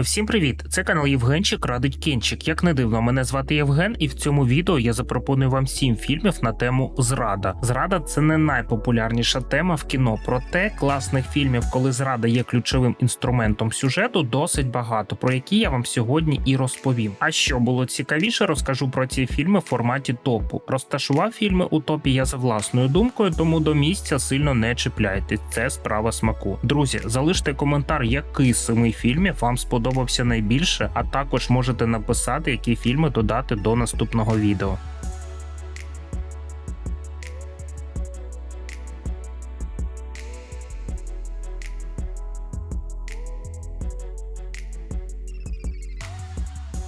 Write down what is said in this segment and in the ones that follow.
Всім привіт! Це канал Євгенчик Радить Кінчик. Як не дивно, мене звати Євген, і в цьому відео я запропоную вам сім фільмів на тему зрада. Зрада це не найпопулярніша тема в кіно, проте класних фільмів, коли зрада є ключовим інструментом сюжету, досить багато, про які я вам сьогодні і розповім. А що було цікавіше, розкажу про ці фільми в форматі топу. Розташував фільми у топі я за власною думкою, тому до місця сильно не чіпляйтесь. Це справа смаку. Друзі, залиште коментар, який семи фільмів вам сподобався сподобався найбільше, а також можете написати, які фільми додати до наступного відео.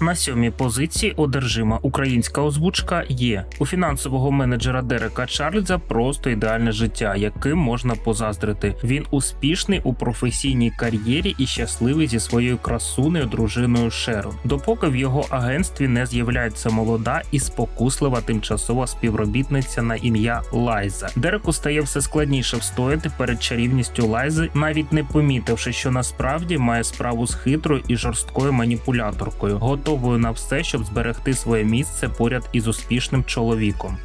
На сьомій позиції одержима українська озвучка є у фінансового менеджера Дерека Чарльза просто ідеальне життя, яким можна позаздрити. Він успішний у професійній кар'єрі і щасливий зі своєю красунею дружиною Шерон, допоки в його агентстві не з'являється молода і спокуслива тимчасова співробітниця на ім'я Лайза. Дереку стає все складніше встояти перед чарівністю Лайзи, навіть не помітивши, що насправді має справу з хитрою і жорсткою маніпуляторкою готовою на все, щоб зберегти своє місце поряд із успішним чоловіком.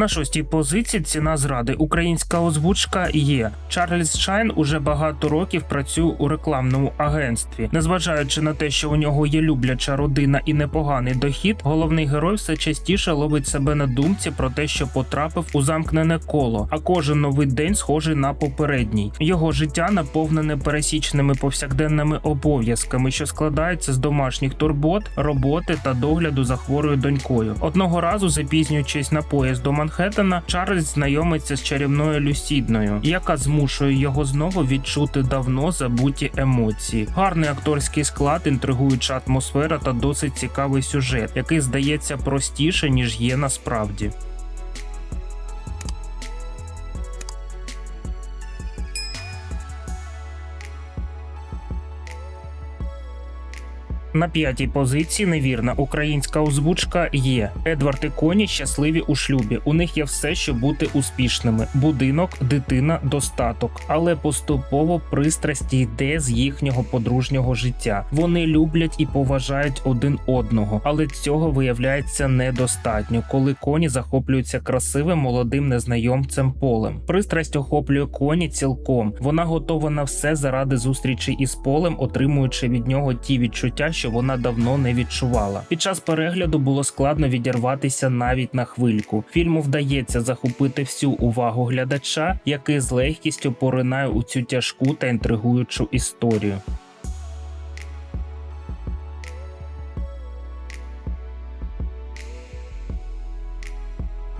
На шостій позиції ціна зради. Українська озвучка є. Чарльз Шайн уже багато років працює у рекламному агентстві. Незважаючи на те, що у нього є любляча родина і непоганий дохід, головний герой все частіше ловить себе на думці про те, що потрапив у замкнене коло. А кожен новий день схожий на попередній. Його життя наповнене пересічними повсякденними обов'язками, що складаються з домашніх турбот, роботи та догляду за хворою донькою. Одного разу запізнюючись на поїзд до Манхеттена, Чарльз знайомиться з чарівною Люсідною, яка змушує його знову відчути давно забуті емоції. Гарний акторський склад, інтригуюча атмосфера та досить цікавий сюжет, який здається простіше ніж є насправді. На п'ятій позиції невірна українська озвучка є. Едвард і Коні щасливі у шлюбі. У них є все, щоб бути успішними: будинок, дитина, достаток. Але поступово пристрасті йде з їхнього подружнього життя. Вони люблять і поважають один одного, але цього виявляється недостатньо, коли коні захоплюються красивим молодим незнайомцем полем. Пристрасть охоплює коні цілком. Вона готова на все заради зустрічі із полем, отримуючи від нього ті відчуття що вона давно не відчувала. Під час перегляду було складно відірватися навіть на хвильку. Фільму вдається захопити всю увагу глядача, який з легкістю поринає у цю тяжку та інтригуючу історію.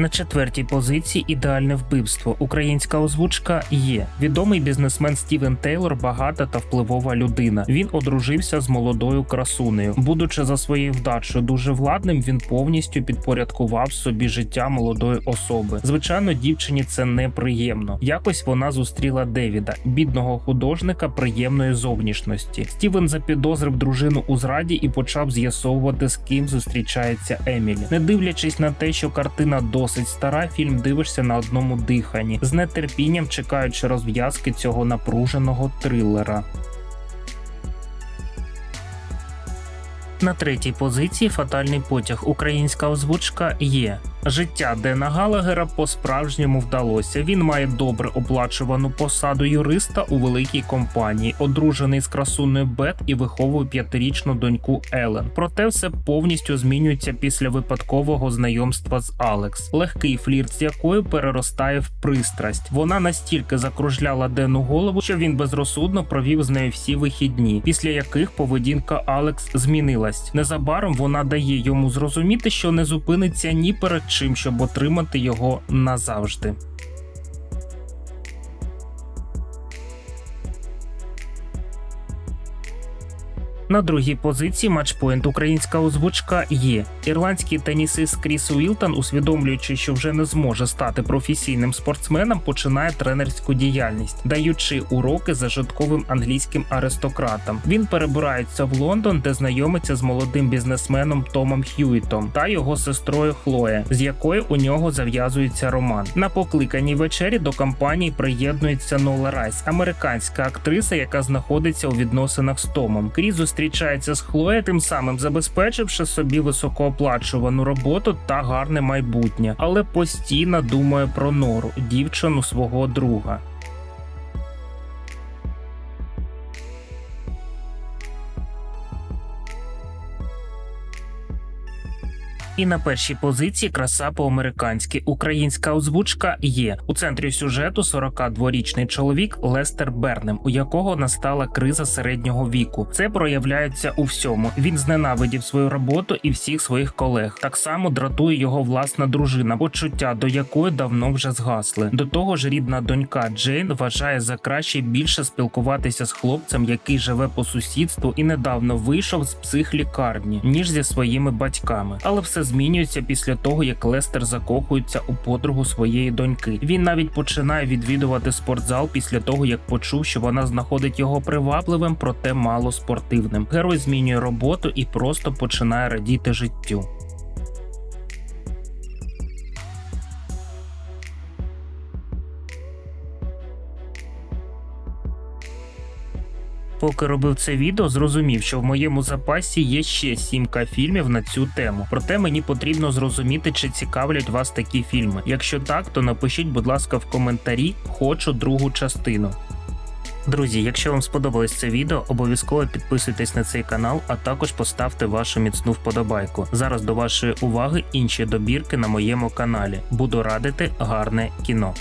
На четвертій позиції ідеальне вбивство. Українська озвучка є. Відомий бізнесмен Стівен Тейлор багата та впливова людина. Він одружився з молодою красунею. Будучи за своєю вдачею дуже владним, він повністю підпорядкував собі життя молодої особи. Звичайно, дівчині це неприємно. Якось вона зустріла Девіда, бідного художника приємної зовнішності. Стівен запідозрив дружину у зраді і почав з'ясовувати, з ким зустрічається Емілі, не дивлячись на те, що картина досить досить стара, фільм дивишся на одному диханні, з нетерпінням чекаючи розв'язки цього напруженого трилера. На третій позиції фатальний потяг. Українська озвучка є. Життя Дена Галагера по-справжньому вдалося. Він має добре оплачувану посаду юриста у великій компанії, одружений з красуною Бет і виховує п'ятирічну доньку Елен. Проте все повністю змінюється після випадкового знайомства з Алекс, легкий флірт, з якою переростає в пристрасть. Вона настільки закружляла Дену голову, що він безрозсудно провів з нею всі вихідні, після яких поведінка Алекс змінилась. Незабаром вона дає йому зрозуміти, що не зупиниться ні перед чим, щоб отримати його назавжди. На другій позиції матчпоінт українська озвучка є. Ірландський тенісист Кріс Уілтон, усвідомлюючи, що вже не зможе стати професійним спортсменом, починає тренерську діяльність, даючи уроки зажитковим англійським аристократам. Він перебирається в Лондон, де знайомиться з молодим бізнесменом Томом Х'юітом та його сестрою Хлоє, з якою у нього зав'язується роман. На покликаній вечері до компанії приєднується Нола Райс, американська актриса, яка знаходиться у відносинах з Томом. Кріс зустрічається з Хлоє, тим самим забезпечивши собі високооплачувану роботу та гарне майбутнє, але постійно думає про Нору, дівчину свого друга. І на першій позиції краса по-американськи. Українська озвучка є у центрі сюжету 42-річний чоловік Лестер Бернем, у якого настала криза середнього віку. Це проявляється у всьому. Він зненавидів свою роботу і всіх своїх колег. Так само дратує його власна дружина, почуття до якої давно вже згасли. До того ж, рідна донька Джейн вважає за краще більше спілкуватися з хлопцем, який живе по сусідству і недавно вийшов з психлікарні, ніж зі своїми батьками. Але все змінюється після того, як Лестер закохується у подругу своєї доньки. Він навіть починає відвідувати спортзал після того, як почув, що вона знаходить його привабливим, проте мало спортивним. Герой змінює роботу і просто починає радіти життю. Поки робив це відео, зрозумів, що в моєму запасі є ще сімка фільмів на цю тему. Проте мені потрібно зрозуміти, чи цікавлять вас такі фільми. Якщо так, то напишіть, будь ласка, в коментарі хочу другу частину. Друзі, якщо вам сподобалось це відео, обов'язково підписуйтесь на цей канал, а також поставте вашу міцну вподобайку. Зараз до вашої уваги інші добірки на моєму каналі. Буду радити гарне кіно.